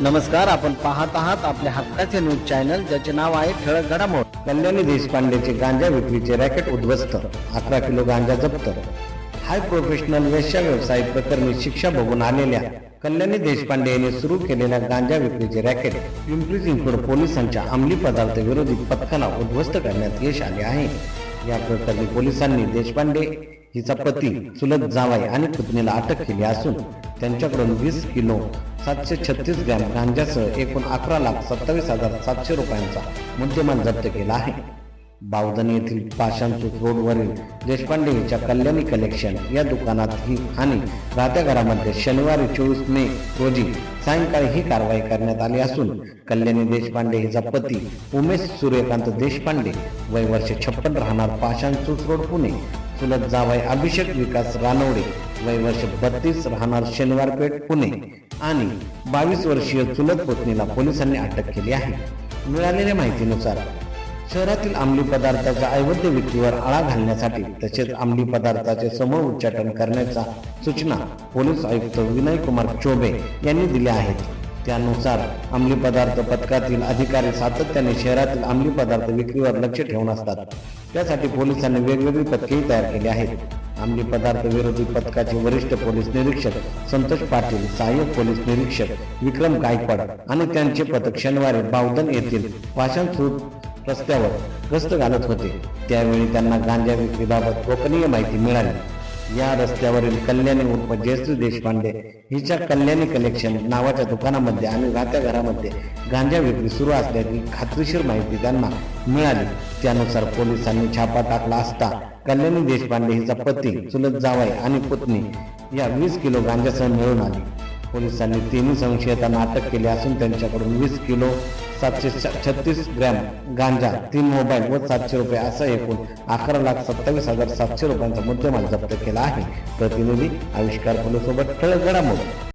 नमस्कार आपण पाहत आहात आपल्या हक्काचे न्यूज चॅनल ज्याचे नाव आहे ठळक घडामोड. कल्याणी देशपांडेचे गांजा विक्रीचे रॅकेट उद्ध्वस्त अकरा किलो गांजा जप्त. हाय प्रोफेशनल वेश्या व्यवसाय प्रकरणी शिक्षा भोगून आलेल्या कल्याणी देशपांडे यांनी सुरू केलेल्या गांजा विक्रीचे रॅकेट पिंपरी चिंचवड पोलिसांच्या अंमली पदार्थ विरोधी पथकाला उद्ध्वस्त करण्यात यश आले आहे. या प्रकरणी पोलिसांनी देशपांडे हिचा पती चुलत जावाई आणि पुतणीला अटक केली असून त्यांच्याकडून वीस किलो सातशे छत्तीस ग्रॅम गांजासह एकूण अकरा लाख सत्तावीस हजार सातशे रुपयांचा मुद्देमाल जप्त केला आहे. बावधन येथील पाशांतूत रोडवरील देशपांडे हिच्या कल्याणी कलेक्शन या दुकानात ही आणि राहत्या घरामध्ये शनिवारी चोवीस मे रोजी सायंकाळी ही कारवाई करण्यात आली असून कल्याणी देशपांडे हिचा पती उमेश सूर्यकांत देशपांडे वय वर्ष छप्पन राहणार पाशांतूत रोड पुणे. चुलत जावाई अभिषेक विकास रानवडे वय वर्ष बत्तीस राहणार शनिवार पेठ पुणे. आणि बावीस वर्षीय चुलत पत्नीला पोलिसांनी अटक केली आहे. मिळालेल्या माहितीनुसार शहरातील अंमली पदार्थाच्या अवैध विक्रीवर आळा घालण्यासाठी तसेच अंमली पदार्थाचे समूळ उच्चाटन करण्याच्या सूचना पोलीस आयुक्त विनय कुमार चोबे यांनी दिल्या आहेत. त्यानुसार अंमली पदार्थ पथकातील अधिकारी सातत्याने शहरातील अंमली पदार्थ विक्रीवर लक्ष ठेवून असतात. त्यासाठी पोलिसांनी वेगवेगळी पथकेही तयार केली आहेत. अंमली पदार्थ विरोधी पथकाचे वरिष्ठ पोलीस निरीक्षक संतोष पाटील सहाय्यक पोलीस निरीक्षक विक्रम गायकवाड आणि त्यांचे पथक शनिवारी बावधन येथील पाषाण रस्त्यावर गस्त घालत होते. त्यावेळी त्यांना गांजा विक्रीबाबत गोपनीय माहिती मिळाली. या रस्त्यावरील कल्याणी उर्फ जयश्री देशपांडे हिच्या कल्याणी कलेक्शन नावाच्या दुकानामध्ये आणि राहत्या घरामध्ये गांजा विक्री सुरू असल्याची खात्रीशीर माहिती त्यांना मिळाली. त्यानुसार पोलिसांनी छापा टाकला असता कल्याणी देशपांडे हिचा पती चुलत जावाई आणि पत्नी या वीस किलो गांजासह मिळून आली. पोलिसांनी तिन्ही संशयितांना अटक केली असून त्यांच्याकडून वीस किलो सातशे छत्तीस ग्रॅम गांजा तीन मोबाईल व सातशे रुपये असं एकूण अकरा लाख सत्तावीस हजार सातशे रुपयांचा मुद्देमाल जप्त केला आहे. प्रतिनिधी आविष्कार पोलिसोबत ठळक घडामोड.